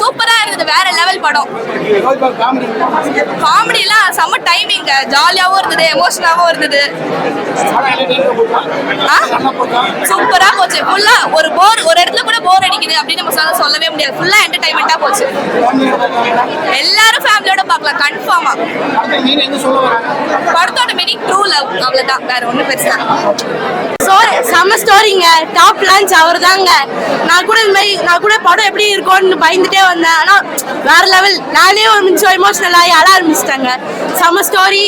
சூப்பரா இருந்தது வேற லெவல் படம். காமெடி எல்லாம் செம்ம டைமிங் ஜாலியாவும் இருந்தது எமோஷனாவும் இருந்தது. சூப்பரா போச்சு. ஃபுல்லா ஒரு போர் ஒரு இடத்துல கூட போர் அடிக்குது அப்படின்னு நம்ம சொல்லவே முடியாது. ஃபுல்லா என்டர்டைன்மெண்டா போச்சு. எல்லா ஃபேமிலியோட பார்க்கலாம் கன்ஃபார்மா படத்தோட மீனிங் ட்ரூ லவ் அவ்வளவுதான். வேற ஒண்ணும் பெருசா செம்ம ஸ்டோரிங்க டாப் லான்ச் அவர் தாங்க நான் கூட இந்த மாதிரி நான் கூட படம் எப்படி இருக்கும்னு பயந்துட்டே வந்தேன். ஆனா வேற லெவல் நானே ஒரு நிமிஷம் எமோஷனல் ஆகி அழ ஆரம்பிச்சிட்டாங்க. செம்ம ஸ்டோரி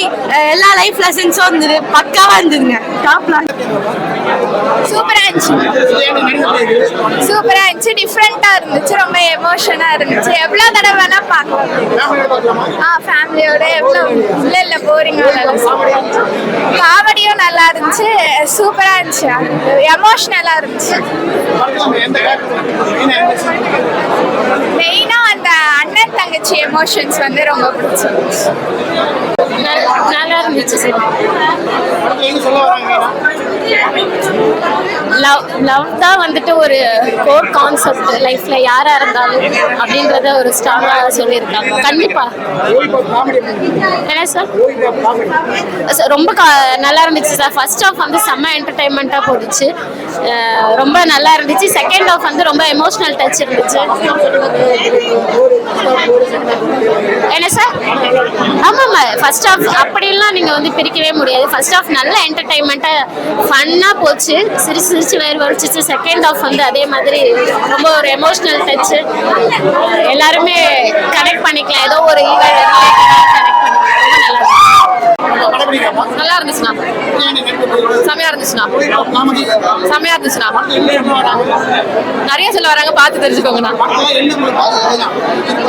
எல்லா லைஃப் லெசன்ஸும் இருந்தது பக்காவா இருந்ததுங்க. டாப் லான்ச் சூப்பரா இருந்துச்சு சூப்பரா இருந்துச்சு டிஃப்ரெண்டா இருந்துச்சு. ரொம்ப எமோஷனா இருந்துச்சு. எவ்வளவு தடவை வேணா பார்க்கலாம். ஆ ஃபேமிலியோட எவ்வளோ இல்ல இல்ல. போரிங்கா காமெடியும் நல்லா இருந்துச்சு. சூப்பரா இருந்துச்சு. எமோஷனலா இருந்துச்சு. மெயினா அந்த அண்ணன் தங்கச்சி எமோஷன்ஸ் வந்து ரொம்ப பிடிச்சிருந்துச்சு. நல்லா இருந்துச்சு சார். லவ் லவ் தான் வந்துட்டு ஒரு கோர் கான்செப்ட் லைஃப்ல யாரா இருந்தாலும் அப்படின்றத ஒரு ஸ்ட்ராங்கா சொல்லியிருக்காங்க. கண்டிப்பா. என்ன சார் ரொம்ப கா- நல்லா இருந்துச்சு சார் ஃபர்ஸ்ட் ஆஃப் வந்து செம்ம என்டர்டைன்மெண்ட்டாக போடுச்சு ரொம்ப நல்லா இருந்துச்சு. செகண்ட் ஆஃப் வந்து ரொம்ப எமோஷனல் டச் இருந்துச்சு. என்ன சார் ஆமாம் ஃபர்ஸ்ட் ஆஃப் அப்படிலாம் நீங்கள் வந்து பிரிக்கவே முடியாது. ஃபர்ஸ்ட் ஆஃப் நல்ல என்டர்டைன்மெண்ட்டாக ஃபன்னாக போச்சு. சிரிச்சு சிரிச்சு வேறு வலிச்சிச்சு. செகண்ட் ஆஃப் வந்து அதே மாதிரி ரொம்ப ஒரு எமோஷ்னல் டச்சு எல்லாருமே கனெக்ட் பண்ணிக்கலாம். ஏதோ ஒரு ஈவெண்ட் கனெக்ட் நல்லா இருந்துச்சு நல்லா இருந்துச்சுண்ணா. செமையா இருந்துச்சுண்ணா. செமையா இருந்துச்சுண்ணா. நிறைய சொல்ல வராங்க பார்த்து தெரிஞ்சுக்கோங்கண்ணா.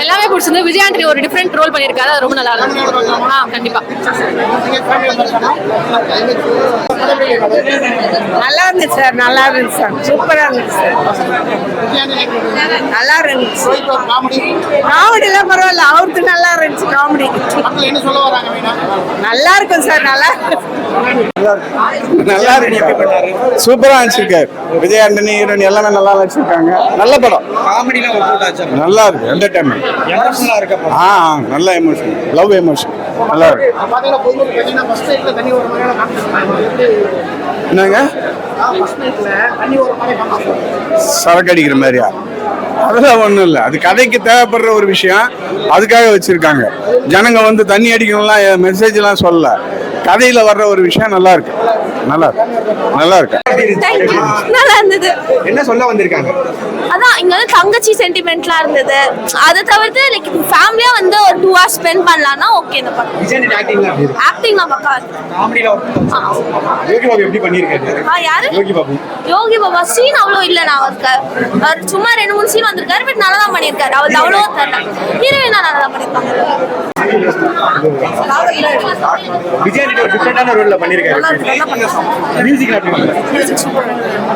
எல்லாமே பிடிச்சிருந்து விஜய் ஆண்டனி ஒரு டிஃப்ரெண்ட் ரோல் பண்ணியிருக்காரு அது ரொம்ப நல்லா இருந்துச்சு. ஆ கண்டிப்பா. நல்லா இருந்துச்சு சார் நல்லா இருந்துச்சு சார். சூப்பரா இருந்துச்சு சார். நல்லா இருந்துச்சு. காமெடி எல்லாம் பரவாயில்ல அவருக்கு நல்லா இருந்துச்சு காமெடி. நல்லா இருக்கும் சார் நல்லா நல்லா இருக்கு. சூப்பரா நடிச்சிருக்காரு விஜய் ஆண்டனி ஹீரோயின் எல்லாமே நல்லா நடிச்சிருக்காங்க. நல்ல படம். காமெடிலாம் நல்லா இருக்கு என்டர்டைன்மெண்ட் எமோஷனலா இருக்க ஆ, நல்ல எமோஷன் லவ் எமோஷன் நல்லா இருக்கு. என்னங்க? சரக்கு அடிக்கிற மாதிரியா? அதெல்லாம் ஒன்றும் இல்லை. அது கதைக்கு தேவைப்படுற ஒரு விஷயம். அதுக்காக வச்சுருக்காங்க. ஜனங்க வந்து தண்ணி அடிக்கணும்லாம் மெசேஜ்லாம் சொல்லலை. கதையில வர்ற ஒரு விஷயம் நல்லா இருக்கு. நல்லா இருக்கு. நல்லா இருக்கு. நல்லா இருந்தது. என்ன சொல்ல வந்திருக்காங்க? அதான் இங்க வந்து தங்கச்சி சென்டிமெண்ட்லாம் இருந்தது. அதை தவிர்த்து லைக் ஃபேமிலியா வந்து ஒரு டூ ஹவர்ஸ் ஸ்பெண்ட் பண்ணலாம்னா ஓகே இந்த படம். இருக்கு? ஆக்டிங் தான் பக்கா இருக்கு. காமெடியில யோகி பாபு எப்படி பண்ணியிருக்காரு ஆ யாரு? யோகி பாபு. யோகி பாபா சீன் அவ்வளோ இல்ல நான் அவருக்கு. அவர் சும்மா ரெண்டு மூணு சீன் வந்திருக்காரு பட் நல்லா தான் பண்ணியிருக்காரு அவருக்கு அவ்வளோ தெரியல. ஹீரோயினா நல்லா தான் பண்ணியிருக்காங்க விஜய் ஆண்டனி ஒரு டிஃப்ரெண்டான ரோல்ல பண்ணியிருக்காரு மியூசிக்ல எப்படி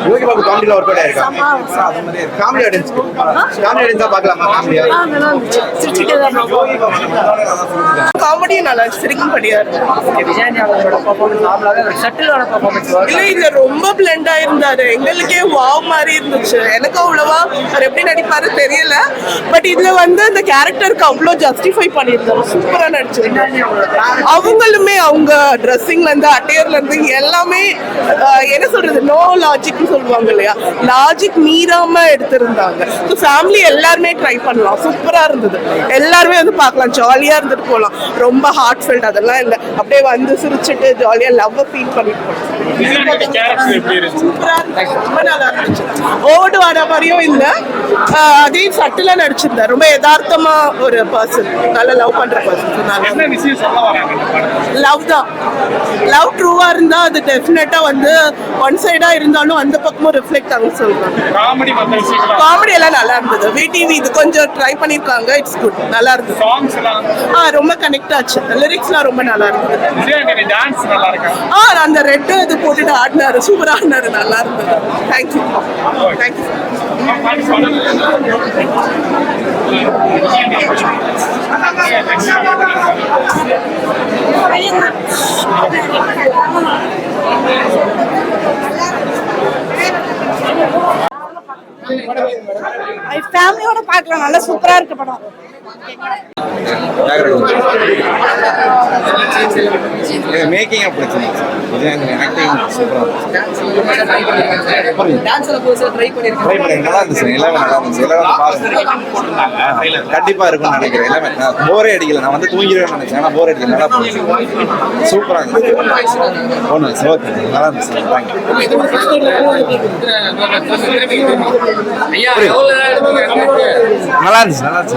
யோகி பாபு காமெடியில ஒர்க் அவுட் ஆயிருக்காங்க காமெடி ஆடியன்ஸ் காமெடி ஆடியன்ஸா பார்க்கலாமா? காமெடியா காமெடியும் நல்லா சிரிக்கும் படியா இல்ல ரொம்ப பிளெண்டா இருந்தாரு எங்களுக்கே வாவ் மாதிரி இருந்துச்சு. எனக்கு அவ்வளவா அவர் எப்படி நடிப்பாரு தெரியல. பட் இதுல வந்து அந்த கேரக்டருக்கு அவ்வளோ ஜஸ்டிஃபை பண்ணியிருந்தாரு. சூப்பரா நடிச்சிருந்தாரு. அவங்களுமே அவங்க ட்ரெஸ்ஸிங்ல இருந்து அட்டையர்ல இருந்து எல்லாமே என்ன சொல்றது நோ லாஜிக்னு சொல்லுவாங்க இல்லையா? லாஜிக் மீறாம எடுத்திருந்தாங்க. ஸோ ஃபேமிலி எல்லாருமே ட்ரை பண்ணலாம். சூப்பரா இருந்தது. எல்லாருமே வந்து பார்க்கலாம். ஜாலியா இருந்துட்டு போகலாம். ரொம்ப ஹார்ட் ஃபெல்ட் அதெல்லாம் இல்லை. அப்படியே வந்து சிரிச்சுட்டு ஜாலியா லவ் ஃபீல் பண்ணிட்டு போகலாம். சூப்பரா இருந்துச்சு. ரொம்ப நல்லா இருந்துச்சு. ஓடு வர மாதிரியும் இல்ல. அதே சட்டிலா நடிச்சிருந்தார் ரொம்ப யதார்த்தமா ஒரு பர்சன் நல்லா லவ் பண்ற பர்சன் லவ் தான். லவ் ட்ரூவா இருந்தா அது டெஃபினட்டா வந்து ஒன் சைடா இருந்தாலும் அந்த பக்கமும் ரிஃப்ளெக்ட் ஆகும் சொல்றாங்க. காமெடி எல்லாம் நல்லா இருந்தது. விடிவி இது கொஞ்சம் ட்ரை பண்ணிருக்காங்க. இட்ஸ் குட் நல்லா இருந்தது. சாங்ஸ் ஆ ரொம்ப கனெக்ட் ஆச்சு. லிரிக்ஸ்லாம் ரொம்ப நல்லா இருந்தது. டான்ஸ் நல்லா இருக்கா? ஆ அந்த ரெட்டு இது போட்டுட்டு ஆடினாரு. சூப்பரா ஆடினாரு. நல்லா இருந்தது. Thank you thank you Thank you. ஃபேமிலியோட பார்க்கலாம். நல்லா சூப்பரா இருக்கு படம். மேக்கிங் பிடிச்சிருந்துச்சு ஆக்டிங் ட்ரை பண்ணி நல்லா இருந்துச்சு எல்லாமே நல்லா இருந்துச்சு. எல்லாமே பாருங்க. கண்டிப்பா இருக்கும்னு நினைக்கிறேன். எல்லாமே போரே அடிக்கல. நான் வந்து தூங்கிடுவேன் நினைச்சேன். ஆனா போரே அடிக்கல. நல்லா போச்சு. சூப்பரா இருந்துச்சு. ஒன்று ஓகே நல்லா இருந்துச்சு. தேங்க்யூ நல்லா இருந்துச்சு நல்லா இருந்துச்சு. நல்லா இருந்துச்சு.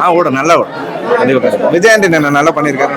ஆ ஓடும் நல்லா ஓடும் கண்டிப்பாக விஜயாண்டி நல்லா பண்ணியிருக்காரு